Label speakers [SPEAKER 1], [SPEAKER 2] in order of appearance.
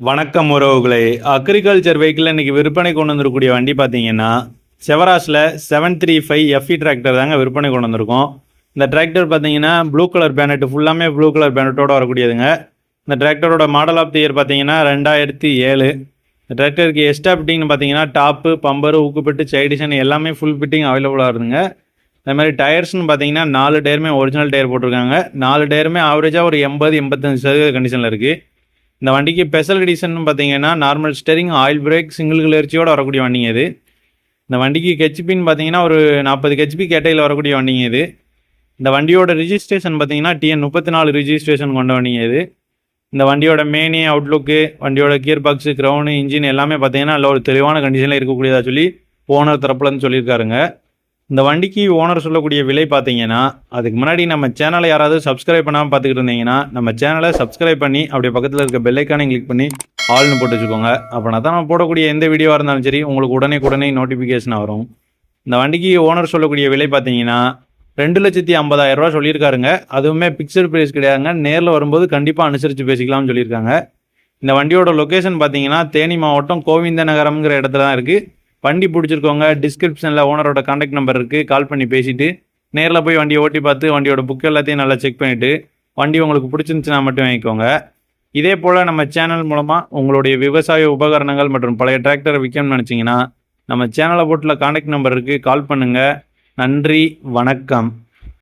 [SPEAKER 1] வணக்கம் உறவுகளே. Agriculture vehicle இன்றைக்கி விற்பனை கொண்டு வந்திருக்கக்கூடிய வண்டி பார்த்தீங்கன்னா செவராஸில் seven three five FE tractor தாங்க விற்பனை கொண்டு வந்திருக்கோம். இந்த டிராக்டர் பார்த்தீங்கன்னா ப்ளூ கலர் பேனட் ஃபுல்லாமே ப்ளூ கலர் பேனட்டோட வரக்கூடியதுங்க. இந்த டிராக்டரோட மாடல் ஆஃப் தி இயர் பார்த்தீங்கன்னா ரெண்டாயிரத்தி ஏழு. இந்த டிராக்டருக்கு எஸ்டா ஃபிட்டிங்னு பார்த்தீங்கன்னா டாப்பு பம்பரு ஊக்குப்பிட்டு சைடிஷன் எல்லாமே ஃபுல் ஃபிட்டிங் அவைலபிளாக இருந்துங்க அதே மாதிரி டயர்ஸ்னு பார்த்தீங்கன்னா நாலு டயருமே ஒரிஜினல் டயர் போட்டிருக்காங்க. நாலு டயருமே ஆவரேஜாக ஒரு எண்பது எண்பத்தஞ்சு சதவீத கண்டிஷனில் இருக்குது இந்த வண்டிக்கு ஸ்பெஷல் எடிஷன் பார்த்தீங்கன்னா normal steering oil brake single கிளர்ச்சியோடு வரக்கூடிய வண்டிங்க இது. இந்த வண்டிக்கு கெச்பின்னு பார்த்தீங்கன்னா ஒரு நாற்பது கெச்பி கேட்டையில் வரக்கூடிய வண்டிங்க இது. இந்த வண்டியோட ரிஜிஸ்ட்ரேஷன் பார்த்தீங்கன்னா டிஎன் முப்பத்தி நாலு ரிஜிஸ்ட்ரேஷன் கொண்ட வண்டிங்க இது. இந்த வண்டியோட மேனி அவுட்லுக்கு வண்டியோட கியர் பாக்ஸு க்ரௌனு இன்ஜின் எல்லாமே பார்த்தீங்கன்னா நல்ல ஒரு தெளிவான கண்டிஷனில் இருக்கக்கூடியதா சொல்லி ஓனர் தரப்புலன்னு சொல்லியிருக்காருங்க. இந்த வண்டிக்கு ஓனர் சொல்லக்கூடிய விலை பார்த்தீங்கன்னா அதுக்கு முன்னாடி நம்ம சேனலை யாராவது சப்ஸ்கிரைப் பண்ணாமல் பார்த்துக்கிட்டு இருந்தீங்கன்னா நம்ம சேனலை சப்ஸ்கிரைப் பண்ணி அப்படியே பக்கத்தில் இருக்க பெல்லைக்கானே கிளிக் பண்ணி ஆல்னு போட்டு வச்சுக்கோங்க. அப்படின்னா தான் நம்ம போடக்கூடிய எந்த வீடியோவாக இருந்தாலும் சரி உங்களுக்கு உடனே உடனே நோட்டிஃபிகேஷன் வரும். இந்த வண்டிக்கு ஓனர் சொல்லக்கூடிய விலை பார்த்தீங்கன்னா ரெண்டு லட்சத்தி ஐம்பதாயிரம் ரூபா சொல்லியிருக்காருங்க. அதுவுமே பிக்சர் ப்ரைஸ் கிடையாதுங்க. நேரில் வரும்போது கண்டிப்பாக அனுசரித்து பேசிக்கலாம்னு சொல்லியிருக்காங்க. இந்த வண்டியோட லொக்கேஷன் பார்த்தீங்கன்னா தேனி மாவட்டம் கோவிந்த நகரம்ங்கிற இடத்துல தான் இருக்குது வண்டி பிடிச்சிருக்கவங்க டிஸ்கிரிப்ஷனில் ஓனரோட காண்டாக்ட் நம்பர் இருக்குது கால் பண்ணி பேசிவிட்டு நேரில் போய் வண்டியை ஓட்டி பார்த்து வண்டியோட புக் எல்லாத்தையும் நல்லா செக் பண்ணிவிட்டு வண்டி உங்களுக்கு பிடிச்சிருந்துச்சுன்னா மட்டும் வாங்கிக்கோங்க. இதே போல் நம்ம சேனல் மூலமாக உங்களுடைய விவசாய உபகரணங்கள் மற்றும் பழைய டிராக்டரை விற்கணும்னு நினச்சிங்கன்னா நம்ம சேனலை போட்டில் காண்டாக்ட் நம்பர் இருக்குது கால் பண்ணுங்கள் நன்றி வணக்கம்.